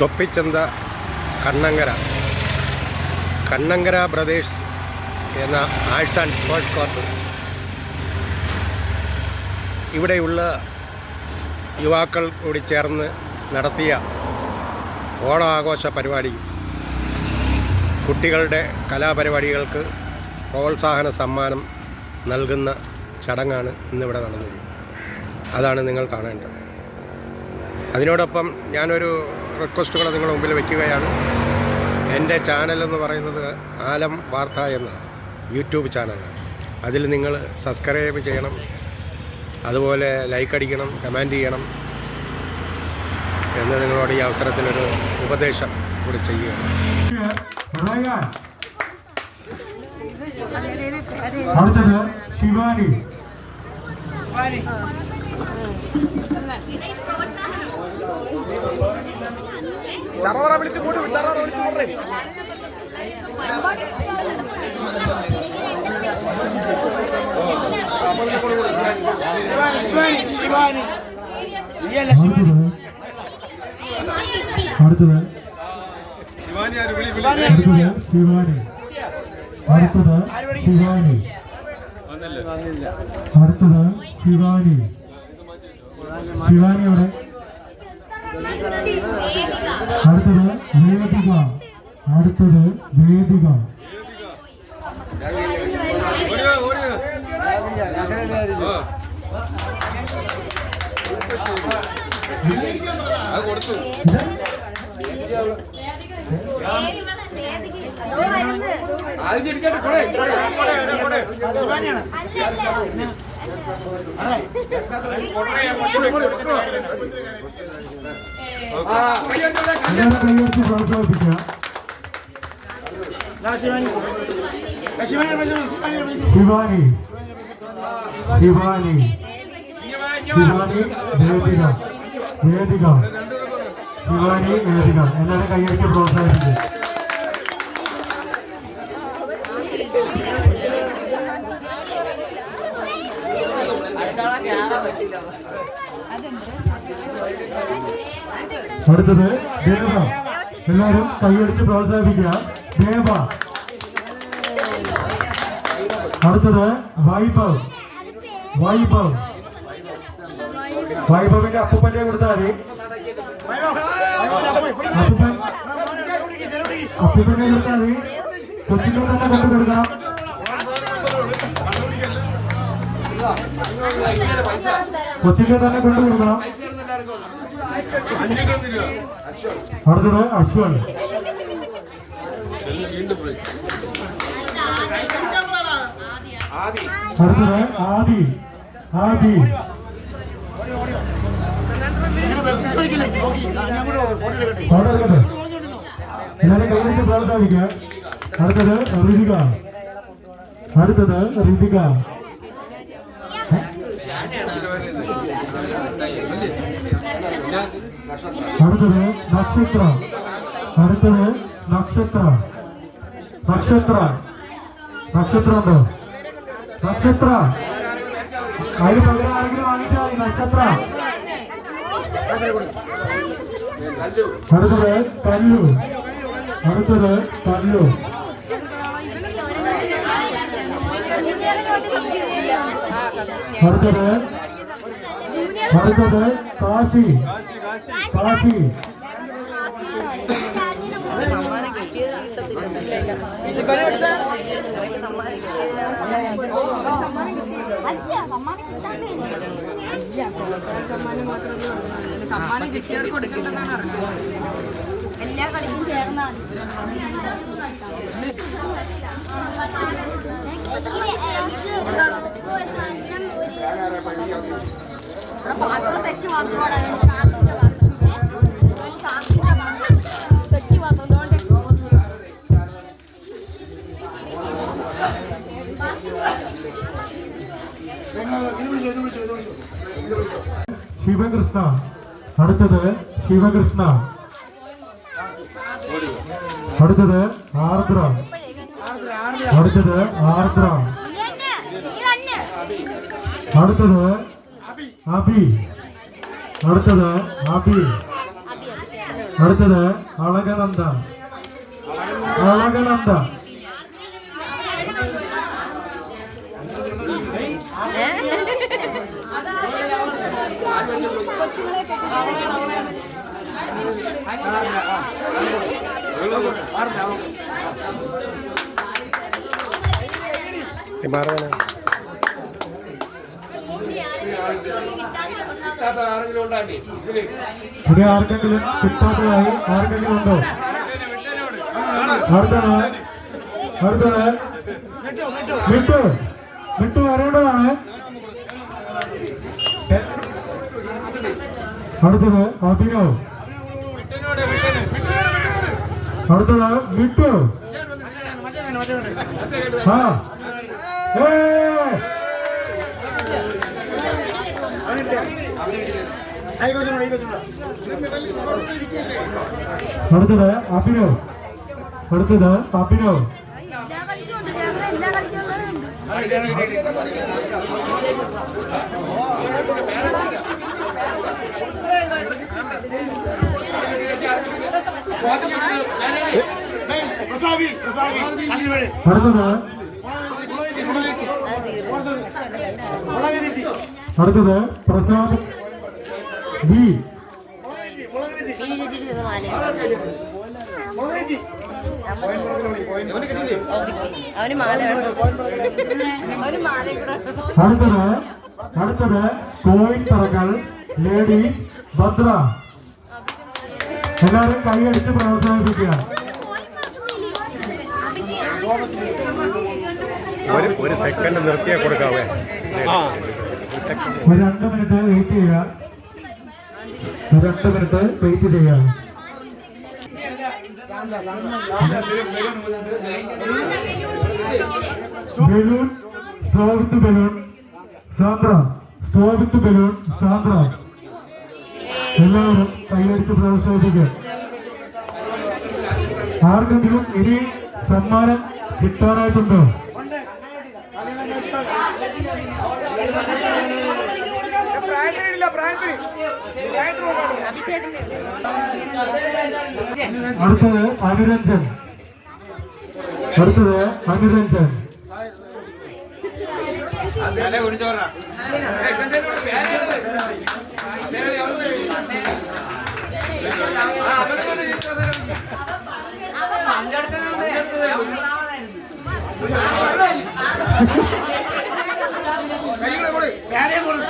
Thoppichantha Kannankara. Kannankara brothers എന്ന arts and sports court ഇവിടെയുള്ള യുവാക്കൾ കൂടി ചേർന്ന് നടത്തിയ ഓണാഘോഷ പരിപാടി. കുട്ടികളുടെ കലാപരിപാടികൾക്ക് പ്രോത്സാഹന സമ്മാനം നൽകുന്ന ചടങ്ങാണ് ഇന്നിവിടെ നടന്നിരിക്കുന്നത്. അതാണ് നിങ്ങൾ കാണേണ്ടത്. അതിനോടൊപ്പം ഞാനൊരു റിക്വസ്റ്റ് നിങ്ങൾ നിങ്ങളുടെ മുമ്പിൽ വയ്ക്കുകയാണ്. എന്റെ ചാനലെന്ന് എന്ന് പറയുന്നത് ആലം വാർത്ത എന്ന യൂട്യൂബ് ചാനലാണ്. അതിൽ നിങ്ങൾ സബ്സ്ക്രൈബ് ചെയ്യണം. അതുപോലെ ലൈക്ക് അടിക്കണം കമന്റ് ചെയ്യണം എന്ന് നിങ്ങളോട് ഈ അവസരത്തിലൊരു ഉപദേശം കൂടി ചെയ്യുകയാണ്. അടുത്തത് അടുത്തത് ശിവാനി. ചറവറ വിളിച്ചു കൂട്ടി ചറവറ വിളിച്ചു കൂട്ടേ. ശിവാനി ശിവാനി. ശിവാനി. നീയല്ല അടുത്തത്. ശിവാനി അടുത്തത് അടുത്തത് ശിവാനി അടുത്തത് ശിവാനി. അടുത്തത് ശിവാനി. ശിവാനി. അവിടെ അടുത്തത് വേദിക. അടുത്തത് വേദിക. കൊടുത്തു. ആദ്യം ഇരിക്കട്ടെ കൊടേ കൊടേ എല്ലാവരും കൈയടിച്ച് പ്രോത്സാഹിപ്പിക്കുക ശിവാനി. ശിവാനി. ശിവാനി വേദിക വേദിക ശിവാനി വേദിക എല്ലാവരും കൈയടിച്ച് പ്രോത്സാഹിപ്പിക്കുക അടുത്തത് ദേവ. എല്ലാവരും കൈയടിച്ച് പ്രോത്സാഹിപ്പിക്കുക. ദേവ. അടുത്തത് വൈഭവ്. വൈഭവ്. വൈഭവിന്റെ അപ്പൂപ്പന്റെ കൊടുത്താൽ അപ്പൂപ്പൻ അപ്പൂപ്പന്റെ കൊടുത്താൽ കൊച്ചിന്റെ തന്നെ കൊണ്ടു കൊടുക്കാം. കൊച്ചിന്റെ തന്നെ കൊണ്ടു കൊടുക്കണം അടുത്തത് അശ്വൻ. അടുത്തത് ആദി. ആദി. എല്ലാവരും കൈവരിച്ച് പ്രോത്സാഹിക്കുക അടുത്തത് ഋതിക അടുത്തത് ഋതിക അടുത്തത് നക്ഷത്ര. അടുത്തത് നക്ഷത്ര. നക്ഷത്ര. നക്ഷത്ര ഉണ്ടോ? നക്ഷത്ര. അതിന് പകരം ആരെങ്കിലും വാങ്ങിച്ചാൽ മതി നക്ഷത്ര. അടുത്തത് കല്ലു അടുത്തത് കല്ലു അടുത്തത് അടുത്തത് കാശി. കാശി സമ്മാനം കിട്ടിയവർക്ക് കൊടുക്കണ്ടെന്നാണ് അറിഞ്ഞത് എല്ലാ കളിക്കും ചേർന്നാൽ എനിക്ക് മാത്രം ശിവകൃഷ്ണ. അടുത്തത് ശിവകൃഷ്ണ. അടുത്തത് ആർദ്ര. അടുത്തത് ആർദ്ര. അടുത്തത് അബി അടുത്തത് അബി അടുത്തത് അളകനന്ദ. അളകനന്ദ. മാറുവാനാ ആരെങ്കിലും ഉണ്ടാക്കി ഇതിൽ? ഇനി ആർക്കെങ്കിലും കിട്ടാത്തതായി ആർക്കെങ്കിലും ഉണ്ടോ? അടുത്തത് അടുത്തത് മിട്ടു മിട്ടു വരേണ്ടതാണ് അടുത്തത് അഭിനവ്. അടുത്തത് മിട്ടു ആ. ഏ അടുത്തത് മുളക് മുളക് തെറ്റി അടുത്തത് പ്രസാദ് കൂടെ അടുത്തത് അടുത്തത് കോയിൻ പറക്കൽ ലേഡി ഭദ്ര എല്ലാവരും കൈയടിച്ച് പ്രോത്സാഹിപ്പിക്കുക ഒരു ഒരു സെക്കൻഡ്. നിർത്തിയാ കൊടുക്കാവേ ഒരു രണ്ട് മിനിറ്റ് വെയിറ്റ് ചെയ്യുക. ഒരു രണ്ട് മിനിറ്റ് വെയിറ്റ് ചെയ്യാം ബലൂൺ സ്റ്റോവിത്ത് ബലൂൺ സാന്ദ്ര സ്റ്റോവിത്ത് ബലൂൺ സാന്ദ്ര. എല്ലാവരും കൈയടിച്ച് പ്രോത്സാഹിപ്പിക്കുക. ആർക്കെങ്കിലും ഇനി സമ്മാനം കിട്ടാനായിട്ടുണ്ടോ? അടുത്തത് അനുരഞ്ജൻ. അടുത്തത് അനുരഞ്ജൻ. അല്ല കുടിച്ചോറാ കൈകളെ കൂടെ വേറെയും കൊടുത്തു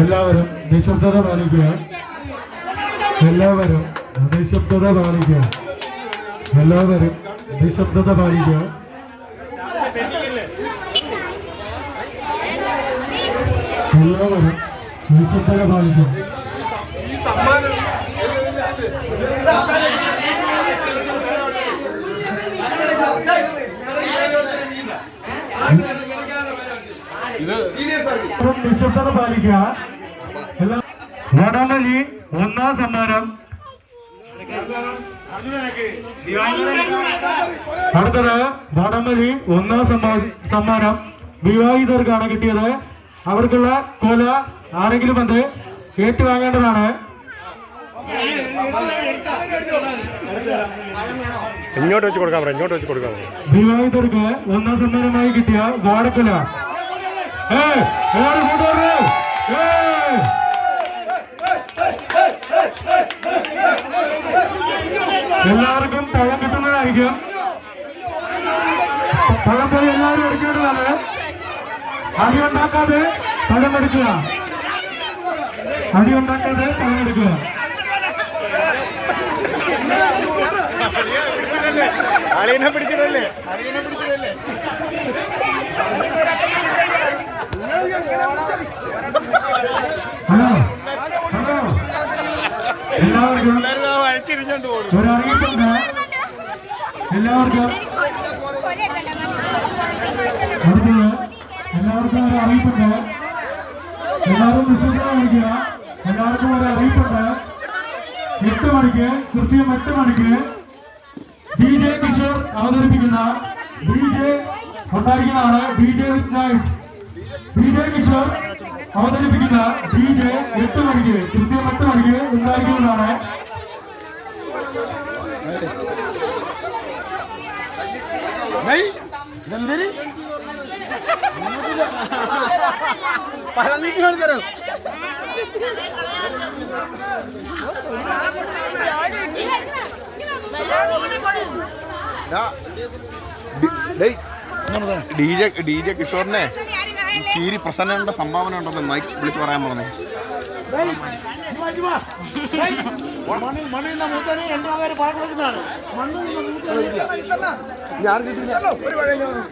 എല്ലാവരും നിശബ്ദത പാലിക്കുക. എല്ലാവരും നിശബ്ദത പാലിക്കുക. എല്ലാവരും നിശബ്ദത പാലിക്കുക. എല്ലാവരും നിശബ്ദത പാലിക്കുക. എല്ലാവരും നിശബ്ദത പാലിക്കുക. വടംവലി ഒന്നാം സമ്മാനം. അടുത്തത് വടമലി ഒന്നാം സമ്മാ- സമ്മാനം. വിവാഹിതർക്കാണ് കിട്ടിയത്. അവർക്കുള്ള കൊല ആരെങ്കിലും അത് ഏറ്റുവാങ്ങേണ്ടതാണ്. ഇങ്ങോട്ട് വെച്ച് കൊടുക്കാൻ പറയാം ഇങ്ങോട്ട് വെച്ച് കൊടുക്കാൻ പറയാം വിവാഹിതർക്ക് ഒന്നാം സമ്മാനമായി കിട്ടിയ വാടക്കൊല. എല്ലാവർക്കും പഴം കിട്ടുന്നതായിരിക്കും. പഴം പോയി എല്ലാവരും എടുക്കേണ്ടതാണ്. അടി ഉണ്ടാക്കാതെ പഴം എടുക്കുക. അടി ഉണ്ടാക്കാതെ പഴം എടുക്കുക. അളിയനെ പിടിച്ചിടല്ലേ അളിയനെ പിടിച്ചിടല്ലേ ഒരു അറിയിപ്പുണ്ട്. എല്ലാവർക്കും അടുത്തത് എല്ലാവർക്കും ഒരു അറിയിപ്പുണ്ട്. എല്ലാവരും നിശ്ചിതമായിരിക്കുക എല്ലാവർക്കും ഒരു അറിയിപ്പുണ്ട്. എട്ട് മണിക്ക് കൃത്യം എട്ട് മണിക്ക് ഡി ജെ അവതരിപ്പിക്കുന്ന ഡി ജെ ഉണ്ടായിരിക്കുന്നതാണ് D J with night. D J Kishore അവതരിപ്പിക്കുന്ന ഡി ജെ എട്ട് മണിക്ക് കൃത്യം എട്ട് മണിക്ക് ഉണ്ടായിരിക്കുന്നതാണ് ഇതെന്തൊരു പഴം നീക്കി കാണിച്ചു ഡി ജെ ഡി ജെ കിഷോറിനെ കീരി പ്രസന്നയുടെ സംഭാവന ഉണ്ടെന്ന് മൈക്ക് വിളിച്ച് പറയാൻ പറഞ്ഞേ. ഞാൻ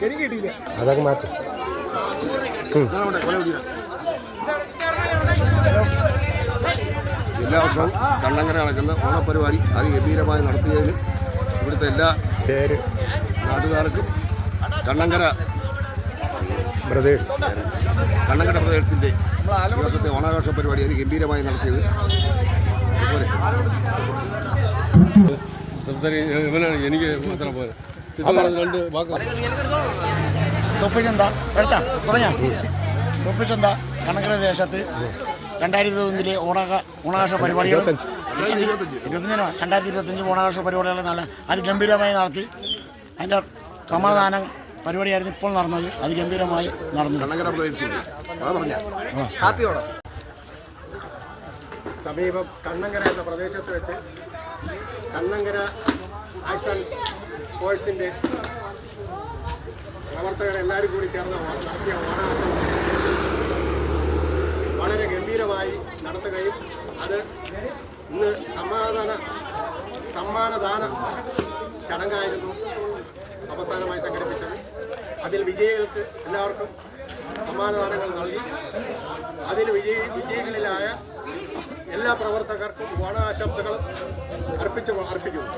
എനിക്ക് കിട്ടിയില്ല അതൊക്കെ മാറ്റം. എല്ലാ വർഷവും കണ്ണങ്കര നടക്കുന്ന ഓണപരിപാടി അതിഗംഭീരമായി നടത്തിയതിന് ഇവിടുത്തെ എല്ലാ പേര്. നാട്ടുകാർക്കും കണ്ണങ്കര ബ്രദേഴ്സ് കണ്ണങ്കട ബ്രദേഴ്സിന്റെ വർഷത്തെ ഓണാഘോഷ പരിപാടി അത് ഗംഭീരമായി നടത്തിയത്. അതുപോലെ. എനിക്ക് മാത്രം പോലെ രണ്ട് വാക്ക് തൊപ്പിച്ചന്ത? എടുത്താ പറഞ്ഞാ തൊപ്പിച്ചന്ത? കണക്കര ദേശത്ത് രണ്ടായിരത്തി ഇരുപത്തഞ്ചിലെ ഓണാഘ ഓണാഘോഷ പരിപാടികൾ ഇരുപത്തഞ്ച്. ഇരുപത്തഞ്ചിനോ രണ്ടായിരത്തി ഇരുപത്തഞ്ച് ഓണാഘോഷ പരിപാടികൾ നല്ല അതിഗംഭീരമായി നടത്തി. അതിന്റെ സമാധാനം പരിപാടിയായിരുന്നു ഇപ്പോൾ നടന്നത്. അത് ഗംഭീരമായി നടന്നു സമീപം കണ്ണങ്കര എന്ന പ്രദേശത്ത് വെച്ച് കണ്ണങ്കര ആക്ഷൻ സ്പോർട്സിന്റെ പ്രവർത്തകർ എല്ലാവരും കൂടി ചേർന്ന് നടത്തിയ ഓണാഘോഷം വളരെ ഗംഭീരമായി നടത്തുകയും അത് ഇന്ന് സമാധാന സമ്മാനദാന ചടങ്ങായിരുന്നു. അവസാനമായി സംഘടിപ്പിച്ചത്. അതിൽ വിജയികൾക്ക് എല്ലാവർക്കും സമ്മാനദാനങ്ങൾ നൽകി. അതിൽ വിജയ വിജയികളിലായ എല്ലാ പ്രവർത്തകർക്കും ഓണാശംസകളും അർപ്പിച്ചു അർപ്പിക്കുന്നു.